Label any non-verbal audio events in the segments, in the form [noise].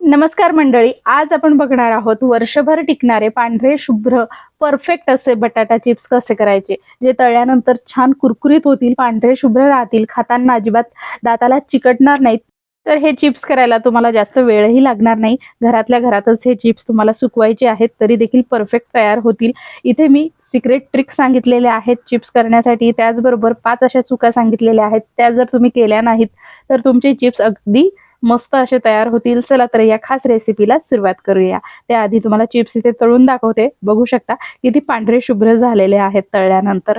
नमस्कार मंडळी आज आपण बघणार आहोत वर्षभर टिकणारे पांढरे शुभ्र परफेक्ट असे बटाटा चिप्स कसे करायचे? जे तळल्यानंतर छान कुरकुरीत होतील पांढरे शुभ्र राहतील खाताना अजिबात दाताला चिकटणार नाहीत. तर हे चिप्स करायला तुम्हाला जास्त वेळही लागणार नाही. घरातल्या घरातच हे चिप्स तुम्हाला सुकवायचे आहेत तरी देखील परफेक्ट तयार होतील. इथे मी सिक्रेट ट्रिक सांगितलेले आहेत चिप्स करण्यासाठी. त्याचबरोबर पाच अशा चुका सांगितलेल्या आहेत. त्या जर तुम्ही केल्या नाहीत तर तुमचे चिप्स अगदी मस्त असे तयार होतील. चला तर या खास रेसिपीला सुरुवात करूया. त्याआधी तुम्हाला चिप्स इथे तळून दाखवते. बघू शकता किती पांढरे शुभ्र झालेले आहेत तळल्यानंतर.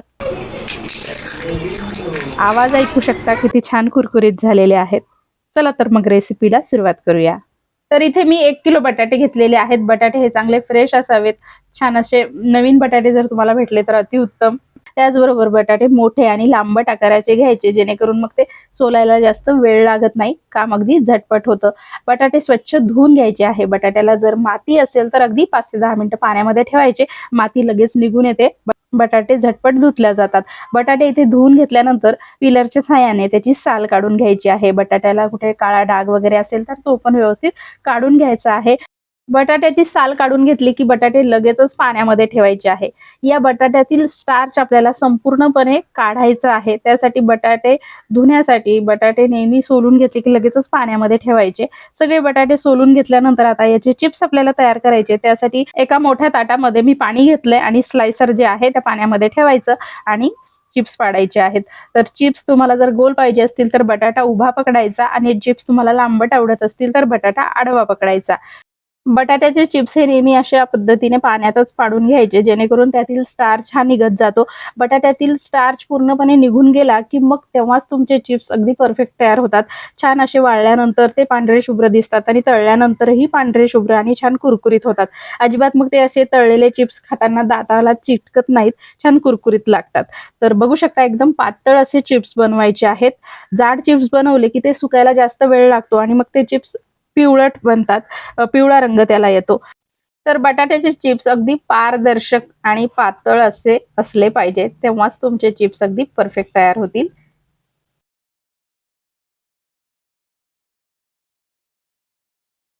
आवाज ऐकू शकता किती छान कुरकुरीत झालेले आहेत. चला तर मग रेसिपीला सुरुवात करूया. तर इथे मी एक किलो बटाटे घेतलेले आहेत. बटाटे हे चांगले फ्रेश असावेत. छान असे नवीन बटाटे जर तुम्हाला भेटले तर अतिउत्तम. त्याचबरोबर बटाटे मोठे आणि लांबट आकाराचे घ्यायचे जेणेकरून मग ते सोलायला जास्त वेळ लागत नाही. काम अगदी झटपट होतं. बटाटे स्वच्छ धुवून घ्यायचे आहे. बटाट्याला जर माती असेल तर अगदी पाच ते दहा मिनिटं पाण्यामध्ये ठेवायचे. माती लगेच निघून येते. बटाटे झटपट धुतल्या जातात. बटाटे इथे धुवून घेतल्यानंतर पिलरच्या साह्याने त्याची साल काढून घ्यायची आहे. बटाट्याला कुठे काळा डाग वगैरे असेल तर तो पण व्यवस्थित काढून घ्यायचा आहे. बटाट्याची साल काढून घेतली की बटाटे लगेचच पाण्यामध्ये ठेवायचे आहे. या बटाट्यातील स्टार्च आपल्याला संपूर्णपणे काढायचं आहे. त्यासाठी बटाटे धुण्यासाठी बटाटे नेहमी सोलून घेतले की लगेचच पाण्यामध्ये ठेवायचे. सगळे बटाटे सोलून घेतल्यानंतर आता याचे चिप्स आपल्याला तयार करायचे. त्यासाठी एका मोठ्या ताटामध्ये मी पाणी घेतलंय आणि स्लायसर जे आहे त्या पाण्यामध्ये ठेवायचं आणि चिप्स पाडायचे आहेत. तर चिप्स तुम्हाला जर गोल पाहिजे असतील तर बटाटा उभा पकडायचा आणि चिप्स तुम्हाला लांबट आवडत असतील तर बटाटा आडवा पकडायचा. बटाट्याचे चिप्स हे नेहमी अशा पद्धतीने पाण्यातच पाडून घ्यायचे जेणेकरून त्यातील स्टार्च हा निघत जातो. बटाट्यातील स्टार्च पूर्णपणे निघून गेला की मग तेव्हाच तुमचे चिप्स अगदी परफेक्ट तयार होतात. छान असे वाळल्यानंतर ते पांढरे शुभ्र दिसतात आणि तळल्यानंतरही पांढरे शुभ्र आणि छान कुरकुरीत होतात. अजिबात मग ते असे तळलेले चिप्स खाताना दाताला चिटकत नाहीत छान कुरकुरीत लागतात. तर बघू शकता एकदम पातळ असे चिप्स बनवायचे आहेत. जाड चिप्स बनवले की ते सुकायला जास्त वेळ लागतो आणि मग ते चिप्स पिवळट बनतात. पिवळा रंग त्याला येतो. तर बटाट्याचे चिप्स अगदी पारदर्शक आणि पातळ असे असले पाहिजे तेव्हाच तुमचे चिप्स अगदी परफेक्ट तयार होतील.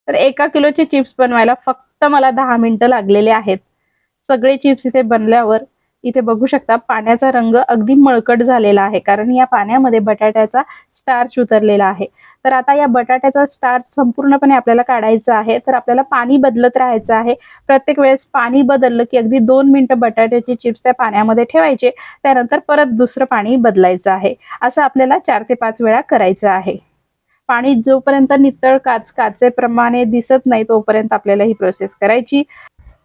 तर एका किलोचे चिप्स बनवायला फक्त मला दहा मिनिटं लागलेले आहेत. सगळे चिप्स इथे बनल्यावर इथे बघू शकता पाण्याचा रंग अगदी मळकट झालेला आहे. कारण या पाण्यामध्ये बटाट्याचा स्टार्च उतरलेला आहे. तर आता या बटाट्याचा स्टार्च संपूर्णपणे आपल्याला काढायचा आहे. तर आपल्याला पाणी बदलत राहायचं आहे. प्रत्येक वेळेस पाणी बदललं की अगदी दोन मिनटं बटाट्याची चिप्स त्या पाण्यामध्ये ठेवायचे. त्यानंतर परत दुसरं पाणी बदलायचं आहे. असं आपल्याला चार ते पाच वेळा करायचं आहे. पाणी जोपर्यंत नितळ काच काचेप्रमाणे दिसत नाही तोपर्यंत आपल्याला ही प्रोसेस करायची.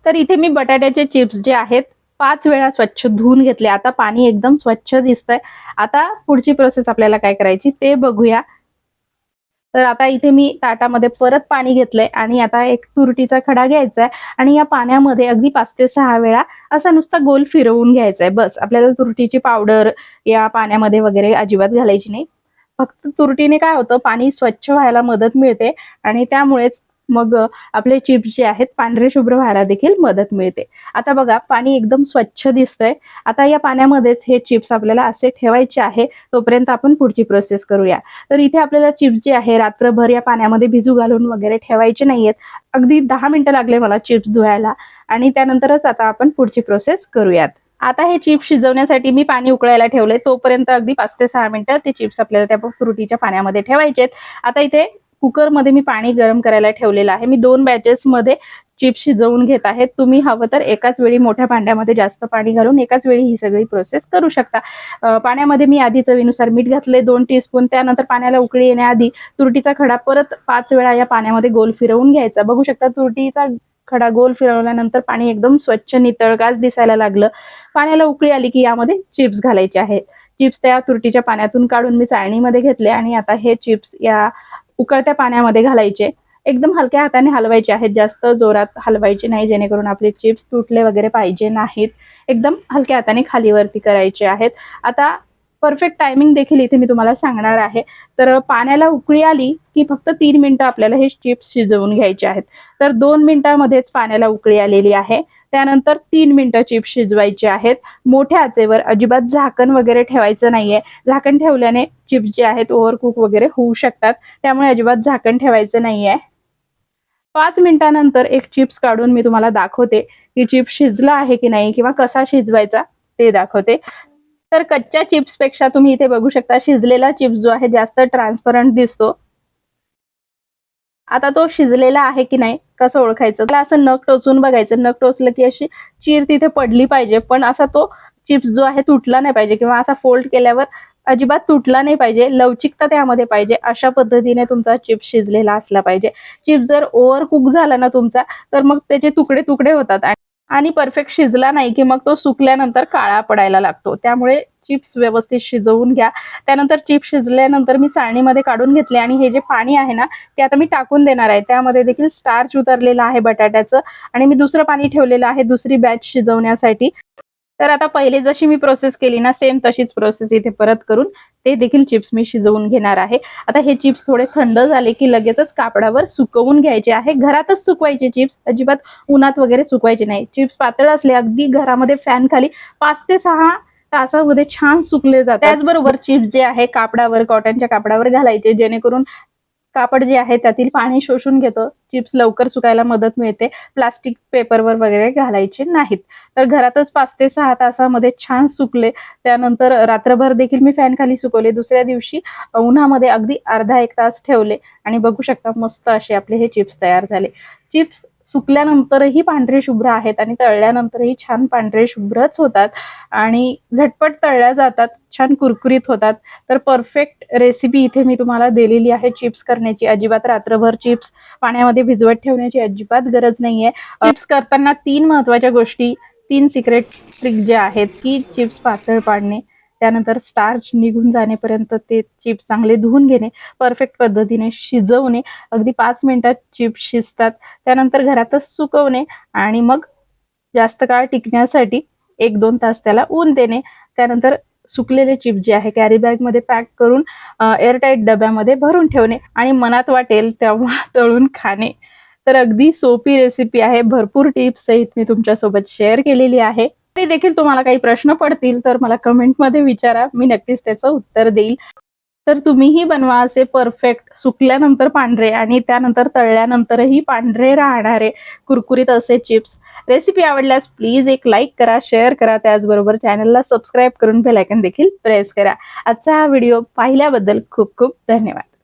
तर इथे मी बटाट्याचे चिप्स जे आहेत पाच वेळा स्वच्छ धुवून घेतले. आता पाणी एकदम स्वच्छ दिसतंय. आता पुढची प्रोसेस आपल्याला काय करायची ते बघूया. तर आता इथे मी ताटामध्ये परत पाणी घेतलंय आणि आता एक तुरटीचा खडा घ्यायचा आहे आणि या पाण्यामध्ये अगदी पाच ते सहा वेळा असा नुसता गोल फिरवून घ्यायचा आहे बस आपल्याला तुरटीची पावडर या पाण्यामध्ये वगैरे अजिबात घालायची नाही. फक्त तुरटीने काय होतं पाणी स्वच्छ व्हायला मदत मिळते आणि त्यामुळेच मग आपले चिप्स जे आहेत पांढरे शुभ्र व्हायला देखील मदत मिळते. आता बघा पाणी एकदम स्वच्छ दिसतंय. आता या पाण्यामध्येच हे चिप्स आपल्याला असे ठेवायचे आहे तोपर्यंत आपण पुढची प्रोसेस करूया. तर इथे आपल्याला चिप्स जे आहे रात्रभर या पाण्यामध्ये भिजू घालून वगैरे ठेवायचे नाहीयेत. अगदी दहा मिनिटं लागले मला चिप्स धुवायला आणि त्यानंतरच आता आपण पुढची प्रोसेस करूयात. आता हे चिप्स शिजवण्यासाठी मी पाणी उकळायला ठेवलंय तोपर्यंत अगदी पाच ते सहा मिनिटं ते चिप्स आपल्याला त्या फ्रुटीच्या पाण्यामध्ये ठेवायचे आता इथे कुकरमध्ये मी पाणी गरम करायला ठेवलेलं आहे. मी दोन बॅचेसमध्ये चिप्स शिजवून घेत आहे. तुम्ही हवं तर एकाच वेळी मोठ्या भांड्यामध्ये जास्त पाणी घालून एकाच वेळी ही सगळी प्रोसेस करू शकता. पाण्यामध्ये मी आधी चवीनुसार मीठ घातले दोन टीस्पून त्यानंतर पाण्याला उकळी येण्याआधी तुरटीचा खडा परत पाच वेळा या पाण्यामध्ये गोल फिरवून घ्यायचा. बघू शकता तुरटीचा खडा गोल फिरवल्यानंतर पाणी एकदम स्वच्छ नितळगाच दिसायला लागलं. पाण्याला उकळी आली की यामध्ये चिप्स घालायचे आहेत. चिप्स त्या तुरटीच्या पाण्यातून काढून मी चाळणीमध्ये घेतले आणि आता हे चिप्स या उकळत्या पाण्यामध्ये घालायचे. एकदम हलक्या हाताने हलवायचे आहेत. जास्त जोरात हलवायचे नाही जेणेकरून आपले चिप्स तुटले वगैरे पाहिजे नाहीत. एकदम हलक्या हाताने खालीवरती करायचे आहेत. आता परफेक्ट टायमिंग देखील इथे मी तुम्हाला सांगणार आहे. तर पाण्याला उकळी आली की फक्त तीन मिनिटं आपल्याला हे चिप्स शिजवून घ्यायचे आहेत. तर दोन मिनिटांमध्येच पाण्याला उकळी आलेली आहे. त्यानंतर तीन मिनिटं चिप्स शिजवायचे आहेत. मोठ्या आचेवर अजिबात झाकण वगैरे ठेवायचं नाहीये. झाकण ठेवल्याने चिप्स जे आहेत ओव्हरकुक वगैरे होऊ शकतात. त्यामुळे अजिबात झाकण ठेवायचं नाहीये. पाच मिनिटानंतर एक चिप्स काढून मी तुम्हाला दाखवते. की चिप्स शिजला आहे की नाही किंवा कसा शिजवायचा ते दाखवते. तर कच्च्या चिप्सपेक्षा तुम्ही इथे बघू शकता शिजलेला चिप्स जो आहे जास्त ट्रान्सपरंट दिसतो. आता तो शिजलेला आहे की नाही कसं ओळखायचं? त्याला असं नख टोचून बघायचं. नख टोचलं की अशी चीर तिथे पडली पाहिजे. पण असा तो चिप्स जो आहे तुटला नाही पाहिजे किंवा असा फोल्ड केल्यावर अजिबात तुटला नाही पाहिजे. लवचिकता त्यामध्ये पाहिजे. अशा पद्धतीने तुमचा चिप्स शिजलेला असला पाहिजे. चिप्स जर ओव्हर कुक झाला ना तुमचा तर मग त्याचे तुकडे तुकडे होतात. आणि परफेक्ट शिजला नाही की मग तो सुकल्यानंतर काळा पडायला लागतो. त्यामुळे चिप्स व्यवस्थित शिजवून घ्या. त्यानंतर चिप्स शिजल्यानंतर मी चाळणीमध्ये काढून घेतले आणि हे जे पाणी आहे ना ते आता मी टाकून देणार आहे. त्यामध्ये देखील स्टार्च उतरलेलं आहे बटाट्याचं आणि मी दुसरं पाणी ठेवलेलं आहे दुसरी बॅच शिजवण्यासाठी. तर आता पहिले जशी मी प्रोसेस केली ना सेम तशीच प्रोसेस इथे परत करून ते देखील चिप्स मी शिजवून घेणार आहे. आता हे चिप्स थोडे थंड झाले की लगेचच कापडावर सुकवून घ्यायचे आहे. घरातच सुकवायचे चिप्स अजिबात उन्हात वगैरे सुकवायचे नाही. चिप्स पातळ असले अगदी घरामध्ये फॅन खाली पाच ते सहा तासामध्ये छान सुकले जातात. त्याचबरोबर चिप्स जे आहे कापडावर कॉटनच्या कापडावर घालायचे जेणेकरून कापड जे आहे त्यातील पाणी शोषून घेतं. चिप्स लवकर सुकायला मदत मिळते. प्लास्टिक पेपरवर वगैरे घालायचे नाहीत. तर घरातच पाच ते सहा तासामध्ये छान सुकले. त्यानंतर रात्रभर देखील मी फॅन खाली सुकवले. दुसऱ्या दिवशी उन्हामध्ये अगदी अर्धा एक तास ठेवले. आणि बघू शकता मस्त असे आपले हे चिप्स तयार झाले. चिप्स सुकल्यानंतरही पांढरे शुभ्र आहेत आणि तळल्यानंतरही छान पांढरे शुभ्रच होतात. आणि झटपट तळल्या जातात छान कुरकुरीत होतात. तर परफेक्ट रेसिपी इथे मी तुम्हाला दिलेली आहे चिप्स करण्याची. अजिबात रात्रभर चिप्स पाण्यामध्ये भिजवत ठेवण्याची अजिबात गरज नाहीये. चिप्स करताना तीन महत्त्वाच्या गोष्टी तीन सिक्रेट ट्रिक जे आहेत की चिप्स पातळ पाडणे. त्यानंतर स्टार्च निघून जाण्यापर्यंत ते चिप्स चांगले धुवून घेणे परफेक्ट पद्धतीने शिजवणे. अगदी पाच मिनिटात चिप्स शिजतात. त्यानंतर घरातच सुकवणे आणि मग जास्त काळ टिकण्यासाठी एक दोन तास त्याला ऊन देणे. त्यानंतर सुकलेले चिप्स जे आहे कॅरी बॅगमध्ये पॅक करून एअरटाईट डब्यामध्ये भरून ठेवणे आणि मनात वाटेल तेव्हा [laughs] तळून खाणे. तर अगदी सोपी रेसिपी आहे. भरपूर टिप्स सहित मी तुमच्यासोबत शेअर केलेली आहे. ते देखील तुम्हाला काही प्रश्न पडतील तर मला कमेंटमध्ये विचारा. मी नक्कीच त्याचं उत्तर देईल. तर तुम्हीही बनवा असे परफेक्ट सुकल्यानंतर पांढरे आणि त्यानंतर तळल्यानंतरही पांढरे राहणारे कुरकुरीत असे चिप्स. रेसिपी आवडल्यास प्लीज एक लाईक करा शेअर करा त्याचबरोबर चॅनलला सबस्क्राईब करून बेलायकन देखील प्रेस करा. आजचा हा व्हिडिओ पाहिल्याबद्दल खूप खूप धन्यवाद.